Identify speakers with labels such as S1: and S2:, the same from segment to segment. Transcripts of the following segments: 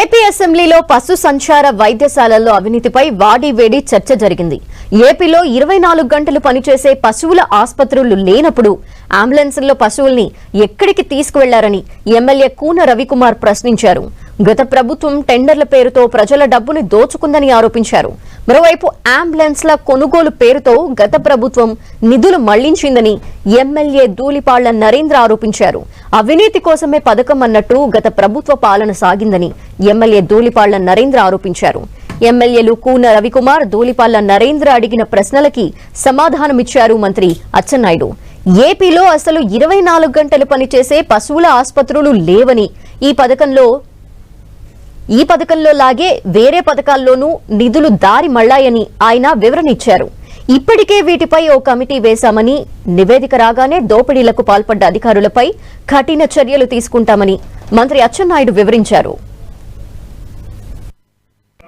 S1: AP అసెంబ్లీలో పశు సంచార వైద్యశాలల్లో అవినీతిపై వాడివేడి చర్చ జరిగింది. ఏపీలో ఇరవై నాలుగు గంటలు పనిచేసే పశువుల ఆసుపత్రులు లేనప్పుడు అంబులెన్సుల్లో పశువుల్ని ఎక్కడికి తీసుకువెళ్ళారని ఎమ్మెల్యే కూన రవికుమార్ ప్రశ్నించారు. గత ప్రభుత్వం టెండర్ల పేరుతో ప్రజల డబ్బుని దోచుకుందని ఆరోపించారు. మరోవైపు అంబులెన్స్ల కొనుగోలు పేరుతో గత ప్రభుత్వం నిధులు మళ్ళించిందని ఎమ్మెల్యే దూలిపాళ్ళ నరేంద్ర ఆరోపించారు. అవినీతి కోసమే పథకం అన్నట్టు గత ప్రభుత్వ పాలన సాగిందని ఎమ్మెల్యే ధూళిపాళ్ళ నరేంద్ర ఆరోపించారు. ఎమ్మెల్యేలు కూన రవికుమార్ ధూళిపాళ్ళ నరేంద్ర అడిగిన ప్రశ్నలకి సమాధానమిచ్చారు మంత్రి అచ్చెన్నాయుడు. ఏపీలో అసలు ఇరవై నాలుగు గంటలు పనిచేసే పశువుల ఆసుపత్రులు లేవని ఈ పథకంలో ఈ పథకంలో లాగే వేరే పథకాల్లోనూ నిధులు దారి మళ్ళాయని ఆయన వివరణ ఇచ్చారు. ఇప్పటికే వీటిపై ఓ కమిటీ వేశామని నివేదిక రాగానే దోపిడీలకు పాల్పడ్డ అధికారులపై కఠిన చర్యలు తీసుకుంటామని మంత్రి అచ్చెన్నాయుడు వివరించారు.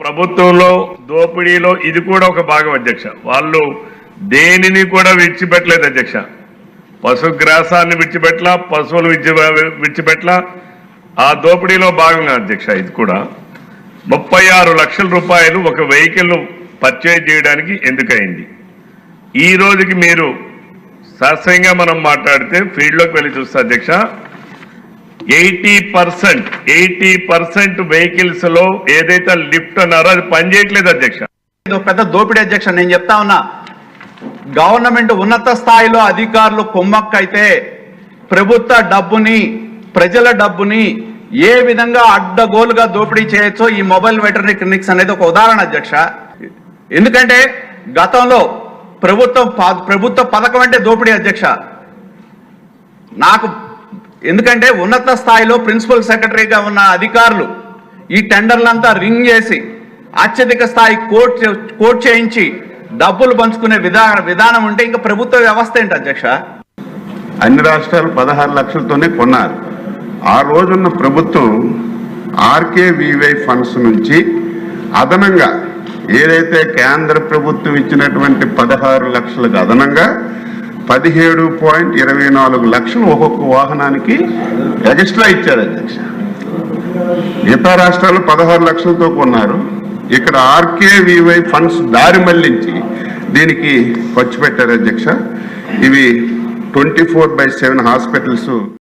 S2: ప్రభుత్వంలో దోపిడీలో ఇది కూడా ఒక భాగం అధ్యక్ష. వాళ్ళు దేనిని కూడా విడిచిపెట్టలేదు అధ్యక్ష. పశుగ్రాసాన్ని విడిచిపెట్టలా పశువులు విడిచి విడిచిపెట్టలా ఆ దోపిడీలో భాగంగా అధ్యక్ష ఇది కూడా. ముప్పై ఆరు లక్షల రూపాయలు ఒక వెహికల్ పర్చేజ్ చేయడానికి ఎందుకయింది? ఈ రోజుకి మీరు సరసంగా మనం మాట్లాడితే ఫీల్డ్లోకి వెళ్ళి చూస్తే అధ్యక్ష. ఎయిటీ పర్సెంట్ ఎయిటీ పర్సెంట్ వెహికల్స్లో ఏదైతే లిఫ్ట్ అన్నారో అది పనిచేయట్లేదు అధ్యక్ష.
S3: పెద్ద దోపిడీ అధ్యక్ష. నేను చెప్తా ఉన్నా గవర్నమెంట్ ఉన్నత స్థాయిలో అధికారులు కుమ్మక్కైతే ప్రభుత్వ డబ్బుని ప్రజల డబ్బుని ఏ విధంగా అడ్డగోలుగా దోపిడీ చేయొచ్చో ఈ మొబైల్ వెటర్నరీ క్లినిక్స్ అనేది ఒక ఉదాహరణ అధ్యక్ష. ఎందుకంటే గతంలో ప్రభుత్వం ప్రభుత్వ పథకం అంటే దోపిడీ అధ్యక్ష. నాకు ఎందుకంటే ఉన్నత స్థాయిలో ప్రిన్సిపల్ సెక్రటరీగా ఉన్న అధికారులు ఈ టెండర్లంతా రింగ్ చేసి అత్యధిక స్థాయి కోట్ చే- కోట్ చేయించి డబ్బులు పంచుకునే విధాన విధానం ఉంటే ఇంకా ప్రభుత్వ వ్యవస్థ ఏంటి అధ్యక్ష?
S4: అన్ని రాష్ట్రాలు పదహారు లక్షలతోనే కొన్నారు. ఆ రోజున్న ప్రభుత్వం ఆర్కే వివై ఫండ్స్ నుంచి అదనంగా ఏదైతే కేంద్ర ప్రభుత్వం ఇచ్చినటువంటి పదహారు లక్షలకు అదనంగా పదిహేడు పాయింట్ ఇరవై నాలుగు లక్షలు ఒక్కొక్క వాహనానికి ఎక్స్ట్రా ఇచ్చారు అధ్యక్ష. మిగతా రాష్ట్రాలు పదహారు లక్షలతో కొన్నారు. ఇక్కడ ఆర్కే వివై ఫండ్స్ దారి మళ్ళించి దీనికి ఖర్చు పెట్టారు అధ్యక్ష. ఇవి twenty four by seven hospitals